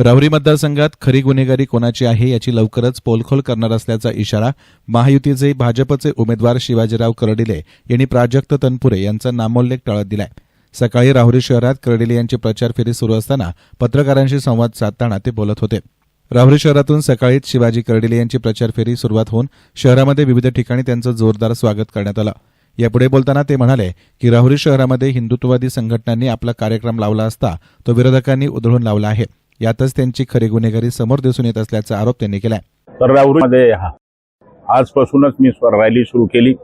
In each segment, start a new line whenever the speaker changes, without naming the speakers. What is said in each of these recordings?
राहुरी मतदारसंघात खरी गुन्हेगारी कोणाची आहे याची लवकरच पोलखोल करणार असल्याचा इशारा महायुतीचे भाजपचे उमेदवार शिवाजीराव करडिले यांनी प्राजक्त तनपुरे यांचा नामोल्लेख टाळत दिलाय. सकाळी राहुरी शहरात करडिले यांची प्रचार फेरी सुरू असताना पत्रकारांशी संवाद साधताना ते बोलत होते. राहुरी शहरातून सकाळीच शिवाजी करडिले यांची प्रचार फेरी सुरुवात होऊन शहरामध्ये विविध ठिकाणी त्यांचं जोरदार स्वागत करण्यात आलं. यापुढे बोलताना ते म्हणाले की राहुरी शहरामध्ये हिंदुत्ववादी संघटनांनी आपला कार्यक्रम लावला असता तो विरोधकांनी उधळून लावला आहे. यातच त्यांची खरी गुन्हेगारी समोर दिसून येत असल्याचा आरोप त्यांनी केलाय.
तर हा- आजपासूनच मी स्वर रॅली सुरू केली.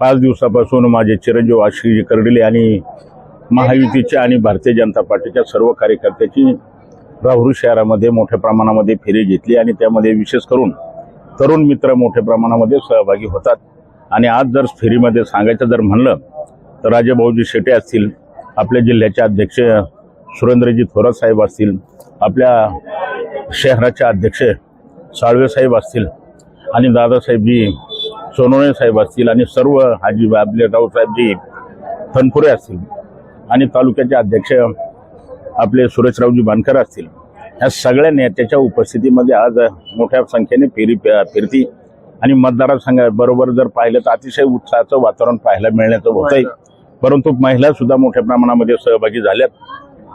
पाच दिवसापासून माझे चिरंजीव आशिषजी करडिले आणि महायुतीच्या आणि भारतीय जनता पार्टीच्या सर्व कार्यकर्त्याची राहुरी शहरामध्ये मोठ्या प्रमाणामध्ये फेरी घेतली आणि त्यामध्ये विशेष करून तरुण मित्र मोठ्या प्रमाणामध्ये सहभागी होतात. आणि आज जर फेरीमध्ये सांगायचं जर म्हणलं तर राजेभाऊजी शेटे असतील आपल्या जिल्ह्याचे अध्यक्ष सुरेंद्रजी थोरात साहेब असतील आपल्या शहराचे अध्यक्ष साळवे साहेब असतील आणि दादासाहेबजी सोनवणे साहेब असतील आणि सर्व हाजी आपले रावसाहेबजी तनपुरे असतील आणि तालुक्याचे अध्यक्ष आपले सुरेशरावजी बानकर असतील. या सगळ्या नेत्याच्या उपस्थितीमध्ये आज मोठ्या संख्येने फेरी फिरती आणि मतदारसंघाबरोबर जर पाहिलं तर अतिशय उत्साहाचं वातावरण पाहायला मिळण्याचं होतंय. परंतु महिला सुद्धा मोठ्या प्रमाणामध्ये सहभागी झाल्यात.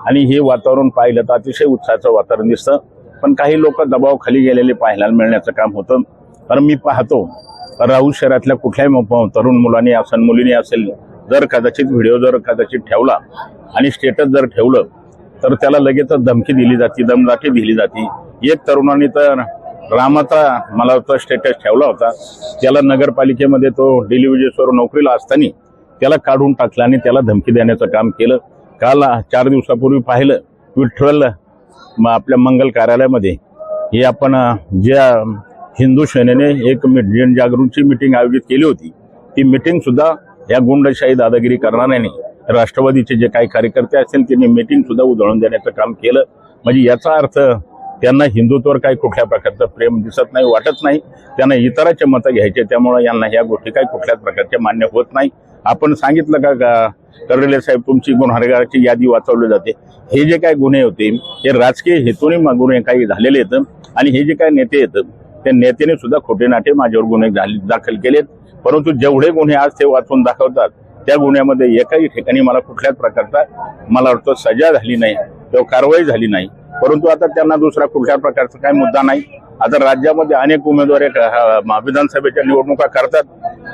आणि हे वातावरण पाहिलं तर अतिशय उत्साहाचं वातावरण दिसतं. पण काही लोक दबावाखाली गेलेले पाहायला मिळण्याचं काम होतं. कारण मी पाहतो राहू शहरातल्या कुठल्याही तरुण मुलांनी असेल मुलीने असेल जर कदाचित व्हिडिओ जर कदाचित ठेवला आणि स्टेटस जर ठेवलं तर त्याला लगेचच धमकी दिली जाते दमदाटी दिली जाते. एक तरुणाने तर रामाचा मला तो स्टेटस ठेवला होता. त्याला नगरपालिकेमध्ये तो डिलिव्हरीसवर नोकरीला असताना त्याला काढून टाकलं आणि त्याला धमकी देण्याचं काम केलं. काल चार दिवसापूर्वी पाहिलं विठ्ठल आपल्या मंगल कार्यालयामध्ये. हे आपण ज्या हिंदू सेनेने एक जनजागृतीची मिटिंग आयोजित केली होती ती मिटिंगसुद्धा या गुंडशाही दादागिरी करणाऱ्याने राष्ट्रवादीचे जे काही कार्यकर्ते असतील त्यांनी मीटिंगसुद्धा उधळून देण्याचं काम केलं. म्हणजे याचा अर्थ त्यांना हिंदुत्वावर काही कुठल्या प्रकारचं प्रेम दिसत नाही वाटत नाही. त्यांना इतरांचे मतं घ्यायचे त्यामुळे यांना ह्या गोष्टी काही कुठल्याच प्रकारच्या मान्य होत नाही. आपण सांगितलं का का कर्डिले साहेब तुमची गुन्हेगाराची यादी वाचवली जाते. हे जे काय गुन्हे होते हे राजकीय हेतूने गुन्हे काही झालेले आहेत आणि हे जे काय नेते आहेत त्या नेत्याने सुद्धा खोटे नाटे माझ्यावर गुन्हे झाले दाखल केलेत. परंतु जेवढे गुन्हे आज ते वाचून दाखवतात त्या गुन्ह्यामध्ये एकाही ठिकाणी मला कुठल्याच प्रकारचा मला वाटतं सजा झाली नाही किंवा कारवाई झाली नाही. परंतु आता त्यांना दुसरा कुठल्या प्रकारचा काही मुद्दा नाही. आता राज्यामध्ये अनेक उमेदवार विधानसभेच्या निवडणुका करतात.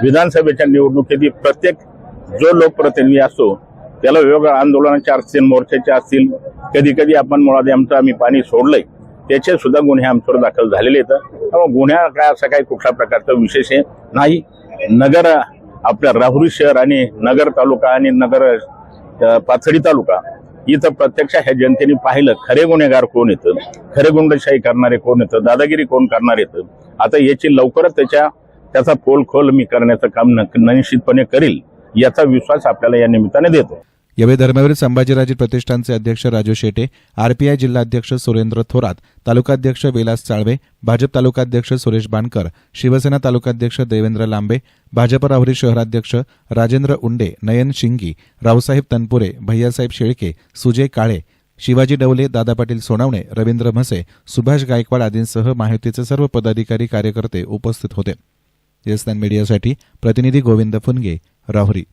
विधानसभेच्या निवडणुकीत प्रत्येक जो लोकप्रतिनिधी असतो त्याला वेगवेगळ्या आंदोलनाचे असतील मोर्चाचे असतील कधी कधी आपण मुळात आमचं आम्ही पाणी सोडलंय. त्याचे सुद्धा गुन्हे आमच्यावर दाखल झालेले आहेत. त्यामुळे गुन्हा काय असं काही कुठल्या प्रकारचा विशेष नाही. नगर आपल्या राहुरी शहर आणि नगर तालुका आणि नगर पाथडी तालुका इथं प्रत्यक्ष ह्या जनतेने पाहिलं खरे गुन्हेगार कोण येतं? खरे गुंडशाही करणारे कोण येतं? दादागिरी कोण करणार येतं? आता याची लवकरच त्याच्या त्याचा पोलखोल मी करण्याचं काम निश्चितपणे करील याचा विश्वास आपल्याला या निमित्ताने देतो.
यावेळी धर्मवीर संभाजीराजे प्रतिष्ठानचे अध्यक्ष राजू शेटे आरपीआय जिल्हाध्यक्ष सुरेंद्र थोरात तालुकाध्यक्ष विलास चाळवे भाजप तालुकाध्यक्ष सुरेश बाणकर शिवसेना तालुकाध्यक्ष देवेंद्र लांबे भाजप राहुरी शहराध्यक्ष राजेंद्र उंडे नयन शिंगी रावसाहेब तनपुरे भैयासाहेब शेळके सुजय काळे शिवाजी डवले दादा पाटील सोनावणे रवींद्र म्हसे सुभाष गायकवाड आदींसह माहितीचे सर्व पदाधिकारी कार्यकर्ते उपस्थित होते. एस मीडियासाठी प्रतिनिधी गोविंद फुनगे राहुरी.